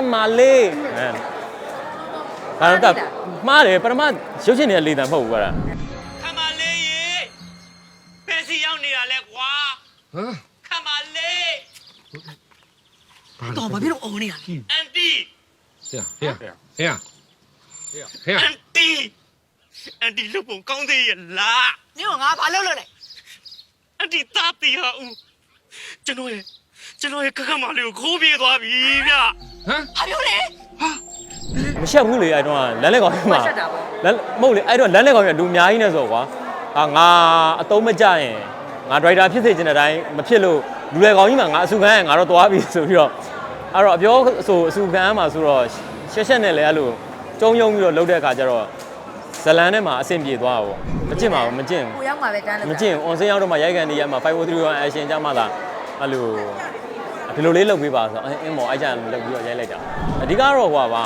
ခမလေးအဲဒါတော့မှားတယ်ပထမရုပ်ရှင်တွေကလေတံမဟုတ်ဘူးကွာခမလေးရေဖက်စီရောက်နေတာလဲကွာဟမ်ခမလေးတော့ဘာဖြစ်လို့အော်နေရလဲအန်တီဟဲ့ဟဲ့ဟဲ့ဟဲ့ဟဲ့အန်တီအန်တီလူပုံကောင်းသေးရဲ့လားနင်ကငါဘာလုပ်လို့လဲအန်တီသားတီဟာဦးကျွန်တော်ရဲ့ ကျွန်တော်ရဲ့ခခမလေးကိုခိုးပြေးသွားပြီဗျဟမ်ဘာပြောလဲမရှက်ဘူးလေအဲ့တော့လမ်းလက်ကောင်ကြီးမှာရှက်တာပေါ့လမ်းမဟုတ်လေအဲ့တော့လမ်းလက်ကောင်ကြီးကလူအများကြီးနဲ့ဆိုကွာဟာငါအတုံးမကြရင်ငါဒရိုက်တာဖြစ်စေချင်တဲ့အတိုင်းမဖြစ်လို့လူလေကောင်ကြီးမှာငါအဆူခံရင်ငါတော့သွားပြီဆိုပြီးတော့အဲ့တော့အပြောဆိုအဆူခံမှာဆိုတော့ရှက်ရှက်နဲ့လေအဲ့လိုကျုံယုံပြီးတော့လှုပ်တဲ့အခါကျတော့ဇလန်ထဲမှာအဆင်ပြေသွားတာပေါ့မကျင့်ပါဘူးမကျင့်ဘူးကိုရောက်မှာပဲတန်းလို့မကျင့်ဘူး on စင်းရောက်တော့မှရိုက်ကန်နေရမှာ543 action ကြမှာလားအဲ့လို ဒီလိုလေးလုပ်ပေးပါဆိုတော့အင်းမော်အဲ့ကြလုပ်ပြီးတော့ရိုက်လိုက်တာအဓိကတော့ဟွာပါ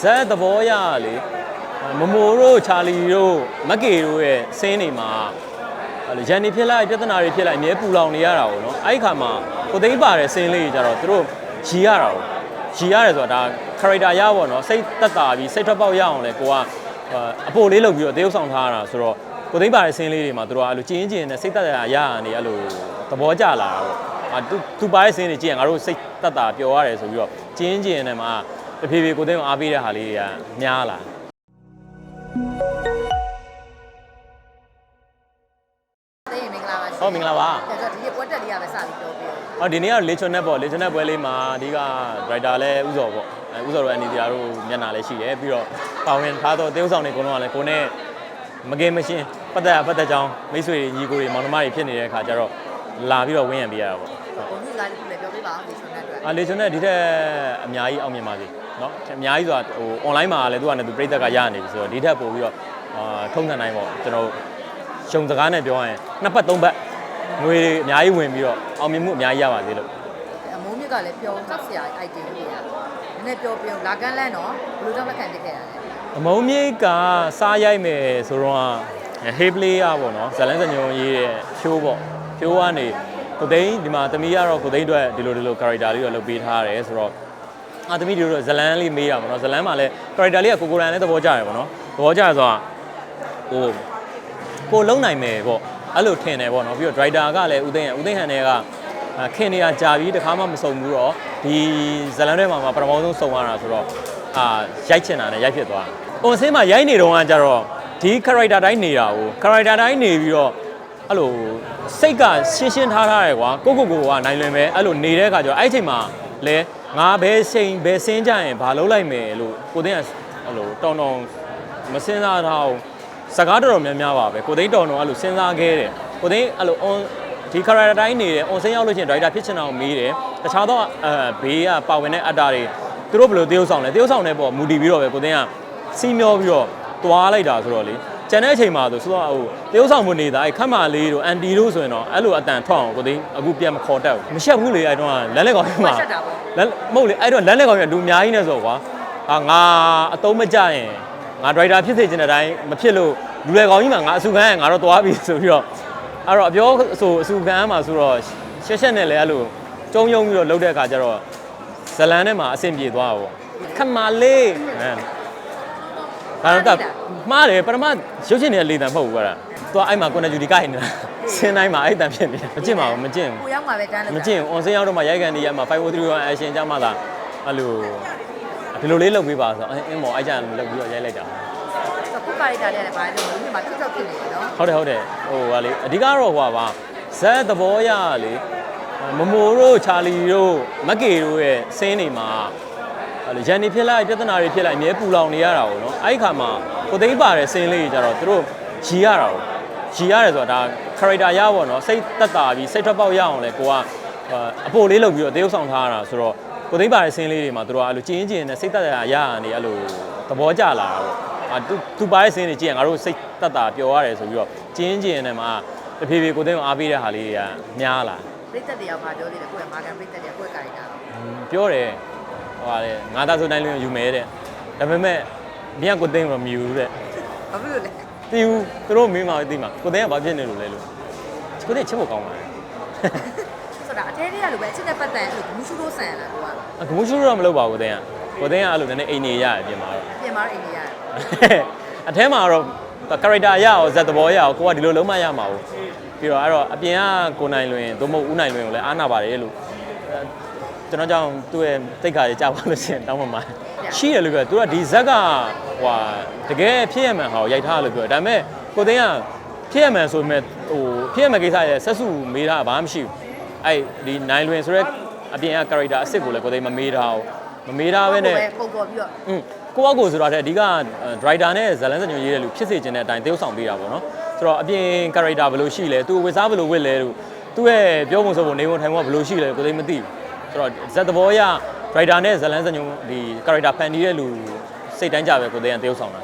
ဇက်သဘောရလေမမိုတို့ချာလီတို့မက်ကေတို့ရဲ့စင်းနေမှာအဲ့လိုရန်နေဖြစ်လိုက်ပြဿနာတွေဖြစ်လိုက်အမြဲပူလောင်နေရတာပေါ့နော်အဲ့ဒီခါမှာကိုသိန်းပါတဲ့စင်းလေးကြီးကြတော့သူတို့ရီရတာပေါ့ရီရတယ်ဆိုတာဒါ character ရပါတော့နော်စိတ်တက်တာပြီးစိတ်ထွက်ပေါက်ရအောင်လေကိုကအပိုလေးလုပ်ပြီးတော့တရုပ်ဆောင်ထားတာဆိုတော့ကိုသိန်းပါတဲ့စင်းလေးတွေမှာသူတို့ကအဲ့လိုကျင်းကျင်းနဲ့စိတ်တက်တာရရနေအဲ့လိုသဘောကျလာတာပေါ့အာ သူသူပါတဲ့စင်းတွေကြည့်ရင်ငါတို့စိတ်တက်တာပျော်ရတယ်ဆိုပြီးတော့ကျင်းကျင်းနဲ့မှာတဖြည်းဖြည်းကိုသိန်းကိုအားပေးတဲ့ဟာလေးတွေကများလာသိရင်မင်္ဂလာပါရှင်ဟုတ်မင်္ဂလာပါဒါဆိုဒီနေ့ပွဲတက်လေးရပဲစပြီးပြောပြရော။အော်ဒီနေ့ကလေချွန်နဲ့ပေါ့လေချွန်နဲ့ပွဲလေးမှာအဓိက writer လည်းဥစော်ပေါ့အဲဥစော်တို့အနေတရားတို့မျက်နှာလည်းရှိတယ်ပြီးတော့ပါဝင်ထားတော့တေးဥဆောင်တွေအကုန်လုံးကလည်းကိုယ်နဲ့မကင်မရှင်းပတ်သက်ပတ်သက်ကြောင်းမိတ်ဆွေတွေညီကိုတွေမောင်နှမတွေဖြစ်နေတဲ့အခါကျတော့လာပြီးတော့ဝင်းရံပေးရတာပေါ့ ဘုံကြီးကားလေးခုလည်းပြောပြပါအောင်ဒီဆွမ်းတဲ့အတွက် ။အာလေချွန်နဲ့ဒီထက်အများကြီးအောင်မြင်ပါစေเนาะအများကြီးဆိုတာဟို online မှာလည်းသူကလည်းသူပြိသက်ကရနေပြီဆိုတော့ဒီထက်ပို့ပြီးတော့အာထုံးထန်နိုင်ပေါ့ကျွန်တော်ရှုံစကားနဲ့ပြောရင်နှစ်ပတ်သုံးပတ်ငွေအများကြီးဝင်ပြီးတော့အောင်မြင်မှုအများကြီးရပါသေးလို့ အမိုးမြစ်ကလည်းပြောကြောက်စရာ item လေးတွေကနည်းနည်းပြောပြောလာကန်းလန်းတော့ဘယ်လိုကြောင့်လက်ခံဖြစ်ခဲ့ရလဲ အမုံမြိတ်ကစားရိုက်မယ်ဆိုတော့ဟေးပလေးရပေါ့နော်ဇလန်းစညုံရေးတဲ့ဖြိုးပေါ့ဖြိုးကနေ ကိုသိန်းဒီမှာတမီးကတော့ကိုသိန်းအတွက်ဒီလိုဒီလို character လေးတော့လုပ်ပေးထားရတယ်ဆိုတော့အာတမီးဒီလိုဇလန်းလေးမေးတာပေါ့နော်ဇလန်းမှာလည်း character လေးကကိုကိုရန်လည်းသဘောကျတယ်ပေါ့နော်သဘောကျဆိုတော့ဟိုကိုလုံးနိုင်မယ်ပေါ့အဲ့လိုထင်တယ်ပေါ့နော်ပြီးတော့ driver ကလည်းဦးသိန်းဦးသိန်းဟန်တွေကခင်နေရကြာပြီးတခါမှမစုံဘူးတော့ဒီဇလန်းထဲမှာပထမဆုံးစုံရတာဆိုတော့အာရိုက်ချင်တာနဲ့ရိုက်ဖြစ်သွားတယ်။ပုံစင်းမှာရိုက်နေတော့ကကြတော့ဒီ character တိုင်းနေတာကို character တိုင်းနေပြီးတော့ အဲ့လိုစိတ်ကရှင်းရှင်းထားထားတယ်ကွာကိုကိုကိုကနိုင်လွင်ပဲအဲ့လိုနေတဲ့အခါကျတော့အဲ့ဒီအချိန်မှာလဲငါဘယ်ချိန်ဘယ်စင်းကြရင်ဘာလုပ်လိုက်မယ်လို့ကိုသိန်းကအဲ့လိုတောင်းတောင်းမစင်းစားထားအောင်စကားတော်တော်များများပါပဲကိုသိန်းတောင်းတောင်းအဲ့လိုစဉ်းစားခဲ့တယ်ကိုသိန်းအဲ့လို on ဒီ character တိုင်းနေတယ် on စင်းရောက်လို့ချင်း director ဖြစ်ချင်တာကိုမေးတယ်တခြားသောအဲဘေးကပါဝင်တဲ့အတ္တတွေသူတို့ဘယ်လိုတရုပ်ဆောင်လဲတရုပ်ဆောင်တဲ့ပေါ့မူတည်ပြီးတော့ပဲကိုသိန်းကစီးမျောပြီးတော့တွားလိုက်တာဆိုတော့လေ ကျန်တဲ့အချိန်မှာဆိုဆိုတော့ဟိုတရုပ်ဆောင်မနေတာအဲ့ခတ်မာလေးတို့အန်တီတို့ဆိုရင်တော့အဲ့လိုအတန်ထွက်အောင်ကိုသိအခုပြန်မခေါ်တတ်ဘူးမရှက်ဘူးလေအဲ့တော့လမ်းလက်ကောင်ကြီးမှာရှက်တာပေါ့လမ်းမဟုတ်လေအဲ့တော့လမ်းလက်ကောင်ကြီးကလူအများကြီးနဲ့ဆိုကွာဟာငါအတုံးမကြရင်ငါဒရိုက်တာဖြစ်စေချင်တဲ့အတိုင်းမဖြစ်လို့လူလေကောင်ကြီးမှာငါအဆူခံရင်ငါတော့သွားပြီဆိုပြီးတော့အဲ့တော့အပြောဆိုအဆူခံမှာဆိုတော့ရှက်ရှက်နဲ့လေအဲ့လိုကျုံယုံပြီးတော့လှုပ်တဲ့အခါကျတော့ဇလန်ထဲမှာအဆင်ပြေသွားတာပေါ့ခတ်မာလေးအဲ ဒါတော့မှားတယ်ပထမရုပ်ရှင်တွေကလေတံမဟုတ်ဘူးကွာသူကအဲ့မှာကွန်နဂျူဒီကိုက်နေတာစင်းတိုင်းမှာအဲ့တံဖြစ်နေတယ်မကျင့်ပါဘူးမကျင့်ကိုရောက်မှာပဲတန်းလို့ဘူးမကျင့်ဘူး on စင်းရောက်တော့မှရိုက်ကန်နေရမှာ543 action ကြမှာလားအဲ့လိုဒီလိုလေးလုပ်ပေးပါဆိုတော့အင်းမော်အဲ့ကြလုပ်ပြီးတော့ရိုက်လိုက်တာခုကာရီတာလေးလည်းဘာလဲလို့မြင်မှာချစ်ချောက်ဖြစ်နေတယ်နော်ဟုတ်တယ်ဟုတ်တယ်ဟိုဟာလေအဓိကတော့ဟိုပါဇက်သဘောရလေမမိုတို့ချာလီတို့မက်ကေတို့ရဲ့စင်းနေမှာ အဲ့လိုရန်နေဖြစ်လိုက်ပြဿနာတွေဖြစ်လိုက်အမြဲပူလောင်နေရတာပေါ့နော်အဲ့ဒီခါမှာကိုသိန်းပါတဲ့စင်းလေးကြီးကြတော့သူတို့ရီရတာပေါ့ရီရတယ်ဆိုတာဒါ character ရပါတော့စိတ်တက်တာပြီးစိတ်ထွက်ပေါက်ရအောင်လေကိုကအပိုလေးလုပ်ပြီးတော့တရုပ်ဆောင်ထားတာဆိုတော့ကိုသိန်းပါတဲ့စင်းလေးတွေမှာသူတို့ကအဲ့လိုကျင်းကျင်းနဲ့စိတ်တက်တာရရနေအဲ့လိုသဘောကျလာတာပေါ့အာသူသူပါတဲ့စင်းတွေကြည့်ရင်ငါတို့စိတ်တက်တာပျော်ရတယ်ဆိုပြီးတော့ကျင်းကျင်းနဲ့မှတဖြည်းဖြည်းကိုသိန်းကိုအားပေးတဲ့ဟာလေးတွေကများလာပြိသက်တရားဘာပြောသေးလဲကိုယ့်ရဲ့မာကန်ပြိသက်တရားကိုယ့်ကာရီတာပြောတယ် ဟိုဟာလေငါသားဆိုတိုင်းလုံးယူမယ်တဲ့ဒါပေမဲ့မြတ်ကိုသိန်းတော့မယူဘူးတဲ့ဘာဖြစ်လို့လဲတီးဘူးသူတို့မင်းမသိမှာကိုသိန်းကဘာဖြစ်နေလို့လဲလို့ကိုသိန်းချစ်ဖို့ကောင်းပါလေဆိုတာအသေးသေးရလို့ပဲအချစ်နဲ့ပတ်သက်အဲ့လိုဘူးရှုလို့ဆန်ရတာကွာအကမှုရှုတော့မလုပ်ပါဘူးကိုသိန်းကကိုသိန်းကအဲ့လိုနည်းနည်းအိမ်နေရတယ်ပြင်မှာတော့ပြင်မာတော့အိမ်နေရတယ်အထဲမှာတော့ character ရအောင်ဇက်သဘောရအောင်ကိုကဒီလိုလုံးမရမှာဘူးပြီးတော့အဲ့တော့အပြင်ကကိုနိုင်လွင်သို့မဟုတ်ဦးနိုင်လွင်ကိုလည်းအားနာပါတယ်လို့အဲ ကျွန်တော်ကြောင့်သူ့ရဲ့တိတ်ခါကြီးကြောက်ပါလို့ရှိရင်တောင်းပန်ပါရှိတယ်လို့ပြောသူကဒီဇက်ကဟိုတကယ်ဖြစ်ရမှန်ဟာကိုရိုက်ထားလို့ပြောဒါပေမဲ့ကိုသိန်းကဖြစ်ရမှန်ဆိုပေမဲ့ဟိုဖြစ်ရမှန်ကိစ္စရဲ့ဆက်စုမေးတာဘာမှမရှိဘူးအဲ့ဒီနိုင်လွင်ဆိုရက်အပြင်က character အစ်စ်ကိုလည်းကိုသိန်းမမေးထားဘူးမမေးထားပဲနဲ့ပုံပေါ်ပြီးတော့อืมကိုယ့်အကိုဆိုတော့တဲ့အဓိက driver နဲ့ဇလန်းစညွန်ရေးတဲ့လူဖြစ်စေချင်တဲ့အတိုင်းတရုပ်ဆောင်ပေးတာပေါ့နော်ဆိုတော့အပြင် character ဘယ်လိုရှိလဲသူဝတ်စားဘယ်လိုဝတ်လဲလို့သူ့ရဲ့ပြောပုံဆိုပုံနေပုံထိုင်ပုံကဘယ်လိုရှိလဲကိုသိမသိဘူး ဆိုတော့ဇက်သဘောရ driver နဲ့ဇလန်းစညွန်ဒီ character ဖန်တီးတဲ့လူစိတ်တိုင်းကြပဲကိုသိရန်တရုပ်ဆောင်တာ